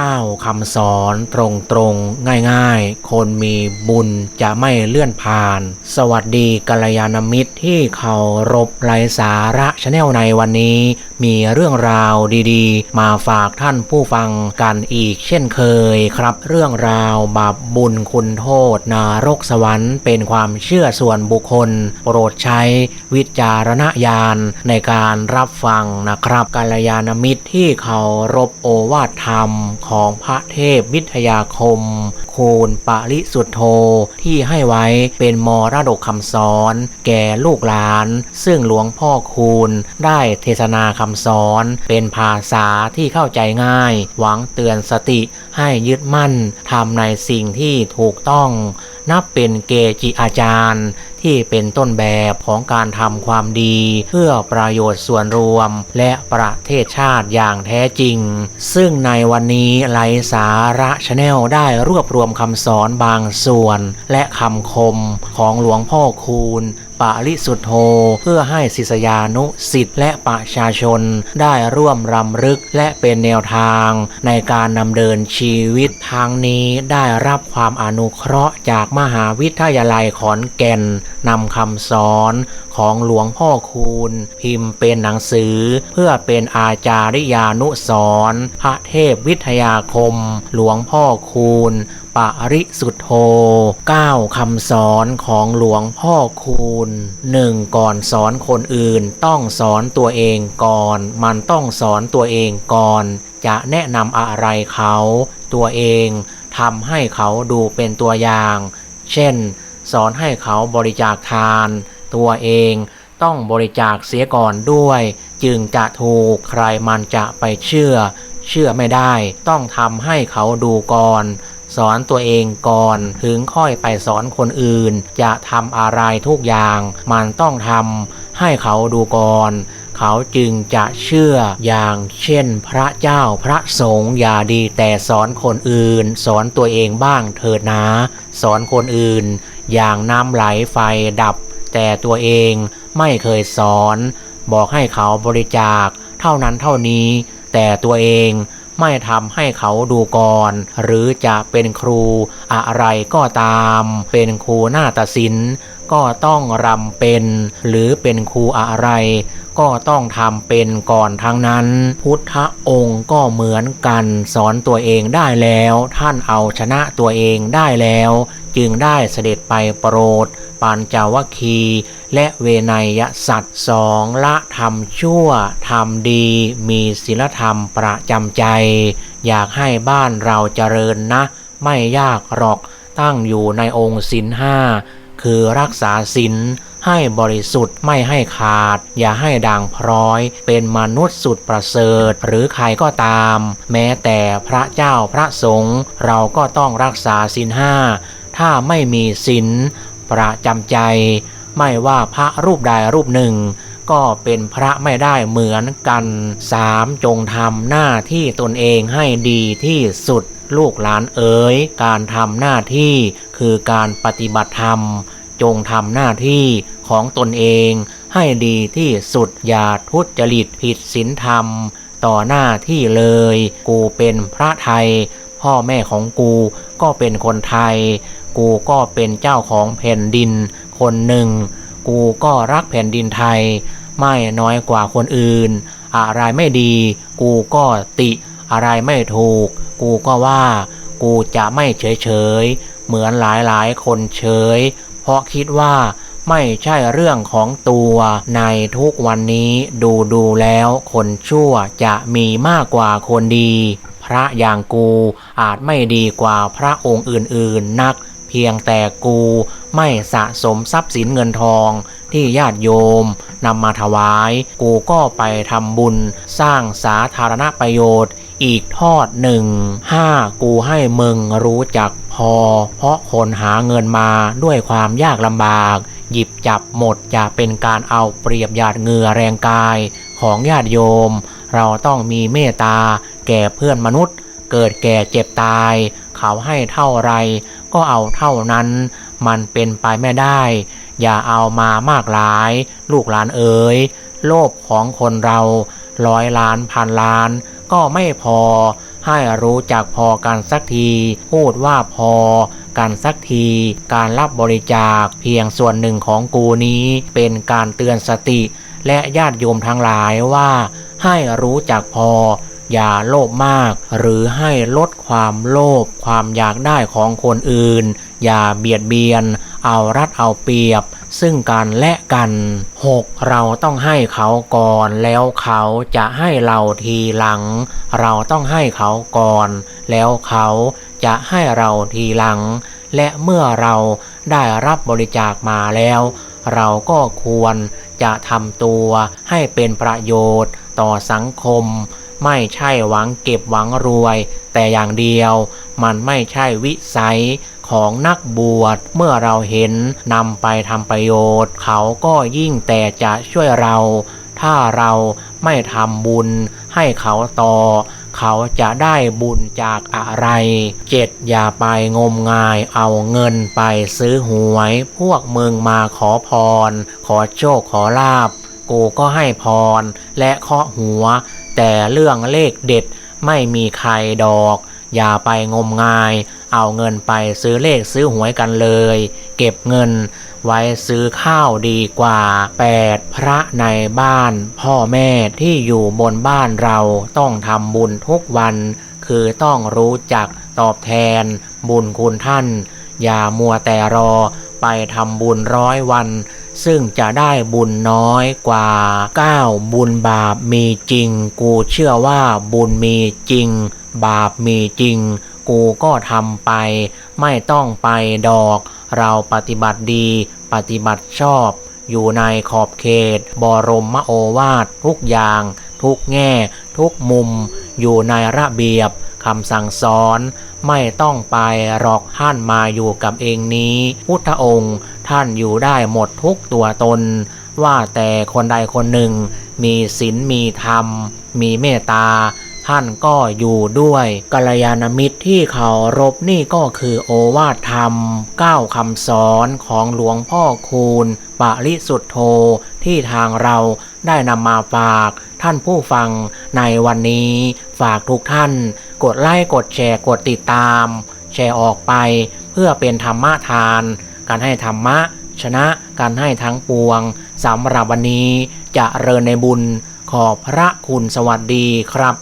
9คำสอนตรงตรงง่ายๆ คนมีบุญจะไม่เลื่อนผ่าน สวัสดีกัลยาณมิตรที่เคารพไรสาระชาแนลในวันนี้ มีเรื่องราวดีๆ มาฝากท่านผู้ฟังกันอีกเช่นเคยครับ เรื่องราวบาปบุญคุณโทษนารกสวรรค์เป็นความเชื่อส่วนบุคคล โปรดใช้วิจารณญาณในการรับฟังนะครับกัลยาณมิตรที่เคารพโอวาทธรรมของพระเทพวิทยาคมคูณปริสุทธโธที่ให้ไว้เป็นมรดกคำสอน แก่ลูกหลาน ซึ่งหลวงพ่อคูณได้เทศนาคำสอน เป็นภาษาที่เข้าใจง่าย หวังเตือนสติให้ยึดมั่นทำในสิ่งที่ถูกต้อง นับเป็นเกจิอาจารย์ ที่เป็นต้นแบบของการทำความดี เพื่อประโยชน์ส่วนรวม และประเทศชาติอย่างแท้จริง ซึ่งในวันนี้ไลสาระชาแนลได้รวบรวมคำสอนบางส่วน และคำคมของหลวงพ่อคูณ ปริสุทธโธ เพื่อให้ศิษยานุสิทธิ์และประชาชน ได้ร่วมรำลึกและเป็นแนวทาง ในการนำเดินชีวิตทางนี้ได้รับความอนุเคราะห์จากมหาวิทยาลัยขอนแก่นนำคำสอนของหลวงพ่อคูณ พิมพ์เป็นหนังสือ เพื่อเป็นอาจาริยานุสรณ์พระเทพวิทยาคม หลวงพ่อคูณ ปริสุทธโธ9คำสอนของหลวงพ่อคูณ 1. ก่อนสอนคนอื่นต้องสอนตัวเองก่อน มันต้องสอนตัวเองก่อน จะแนะนำอะไรเขาตัวเองทำให้เขาดูเป็นตัวอย่าง เช่น สอนให้เขาบริจาคทาน ตัวเองต้องบริจาคเสียก่อนด้วย จึงจะถูกใครมันจะไปเชื่อ เชื่อไม่ได้ ต้องทำให้เขาดูก่อน สอนตัวเองก่อนถึงค่อยไปสอนคนอื่น จะทำอะไรทุกอย่าง มันต้องทำให้เขาดูก่อนเขาจึงจะเชื่ออย่างเช่น พระเจ้าพระสงฆ์อย่าดีแต่สอนคนอื่น สอนตัวเองบ้างเถิดนะสอนคนอื่น อย่างน้ำไหลไฟดับ แต่ตัวเองไม่เคยสอน บอกให้เขาบริจาค เท่านั้นเท่านี้ แต่ตัวเอง ไม่ทำให้เขาดูก่อน หรือจะเป็นครูอะไรก็ตาม เป็นครูหน้าตศิลป์ก็ต้องรำเป็น หรือเป็นครูอะไร ก็ต้องทำเป็นก่อนทั้งนั้น พุทธองค์ก็เหมือนกันสอนตัวเองได้แล้ว ท่านเอาชนะตัวเองได้แล้ว จึงได้เสด็จไปโปรดปัญจวัคคีย์ และเวนยสัตว์สองละทำชั่วทำดี มีศีลธรรมประจำใจ อยากให้บ้านเราเจริญนะ ไม่ยากหรอกตั้งอยู่ในองค์ศีลห้าคือรักษาศีลให้บริสุทธิ์ไม่ให้ขาด อย่าให้ด่างพร้อย เป็นมนุษย์สุดประเสริฐ หรือใครก็ตาม แม้แต่พระเจ้าพระสงฆ์เราก็ต้องรักษาศีลห้าถ้าไม่มีศีลประจำใจ ไม่ว่าพระรูปใดรูปหนึ่ง ก็เป็นพระไม่ได้เหมือนกันสามจงทำหน้าที่ตนเองให้ดีที่สุดลูกหลานเอ๋ยการทำหน้าที่คือการปฏิบัติธรรม จงทำหน้าที่ของตนเองให้ดีที่สุดอย่าทุจริตผิดศีลธรรม ต่อหน้าที่เลย กูเป็นพระไทย พ่อแม่ของกูก็เป็นคนไทย กูก็เป็นเจ้าของแผ่นดิน คนหนึ่ง กูก็รักแผ่นดินไทย ไม่น้อยกว่าคนอื่น อะไรไม่ดี กูก็ติ อะไรไม่ถูก กูก็ว่า กูจะไม่เฉยเฉยเหมือนหลายหลายคนเฉย เพราะคิดว่าไม่ใช่เรื่องของตัวในทุกวันนี้ดูดูแล้วคนชั่วจะมีมากกว่าคนดี พระอย่างกูอาจไม่ดีกว่าพระองค์อื่นๆนัก เพียงแต่กู ไม่สะสมทรัพย์สินเงินทองที่ญาติโยมนำมาถวาย กูก็ไปทำบุญสร้างสาธารณประโยชน์ อีกทอดหนึ่งห้ากูให้มึงรู้จักพอ เพราะคนหาเงินมาด้วยความยากลำบาก หยิบจับหมดจะเป็นการเอาเปรียบหยาดเหงื่อแรงกายของญาติโยม เราต้องมีเมตตาแก่เพื่อนมนุษย์ เกิดแก่เจ็บตาย เขาให้เท่าไรก็เอาเท่านั้น มันเป็นไปไม่ได้ อย่าเอามามากหลาย ลูกหลานเอ๋ยโลภของคนเราร้อยล้านพันล้าน ก็ไม่พอ ให้รู้จักพอกันสักที พูดว่าพอกันสักที การรับบริจาคเพียงส่วนหนึ่งของกูนี้ เป็นการเตือนสติ และญาติโยมทั้งหลายว่า ให้รู้จักพอ อย่าโลภมาก หรือให้ลดความโลภความอยากได้ของคนอื่น อย่าเบียดเบียน เอารัดเอาเปรียบ ซึ่งกันและกัน 6. เราต้องให้เขาก่อนแล้วเขาจะให้เราทีหลัง เราต้องให้เขาก่อน แล้วเขาจะให้เราทีหลัง และเมื่อเราได้รับบริจาคมาแล้ว เราก็ควรจะทำตัวให้เป็นประโยชน์ต่อสังคม ไม่ใช่หวังเก็บหวังรวย แต่อย่างเดียวมันไม่ใช่วิสัยของนักบวชเมื่อเราเห็นนำไปทำประโยชน์ เขาก็ยิ่งแต่จะช่วยเรา ถ้าเราไม่ทำบุญให้เขาต่อ เขาจะได้บุญจากอะไร 7. อย่าไปงมงายเอาเงินไปซื้อหวย พวกมึงมาขอพร ขอโชคขอลาบ กูก็ให้พรและเคาะหัว แต่เรื่องเลขเด็ดไม่มีใครดอก อย่าไปงมงาย เอาเงินไปซื้อเลขซื้อหวยกันเลย เก็บเงินไว้ซื้อข้าวดีกว่า 8. พระในบ้าน พ่อแม่ที่อยู่บนบ้านเราต้องทำบุญทุกวัน คือต้องรู้จักตอบแทนบุญคุณท่าน อย่ามัวแต่รอไปทำบุญร้อยวัน ซึ่งจะได้บุญน้อยกว่า 9. บุญบาปมีจริง กูเชื่อว่าบุญมีจริง บาปมีจริง กูก็ทำไป ไม่ต้องไปดอก เราปฏิบัติดีปฏิบัติชอบ อยู่ในขอบเขต บรมโอวาททุกอย่าง ทุกแง่ ทุกมุม อยู่ในระเบียบคำสั่งสอนไม่ต้องไปหรอกท่านมาอยู่กับเองนี้ พุทธองค์ท่านอยู่ได้หมดทุกตัวตน ว่าแต่คนใดคนหนึ่ง มีศีลมีธรรม มีเมตตา ท่านก็อยู่ด้วยกัลยาณมิตรที่เคารพนี่ก็คือโอวาทธรรมเก้าคำสอนของหลวงพ่อคูณปริสุทธโธที่ทางเราได้นำมาฝาก ท่านผู้ฟังในวันนี้ฝากทุกท่าน กดไลค์กดแชร์กดติดตาม แชร์ออกไป เพื่อเป็นธรรมทาน การให้ธรรมะ ชนะการให้ทั้งปวงสำหรับวันนี้จะเริญในบุญขอบพระคุณสวัสดีครับ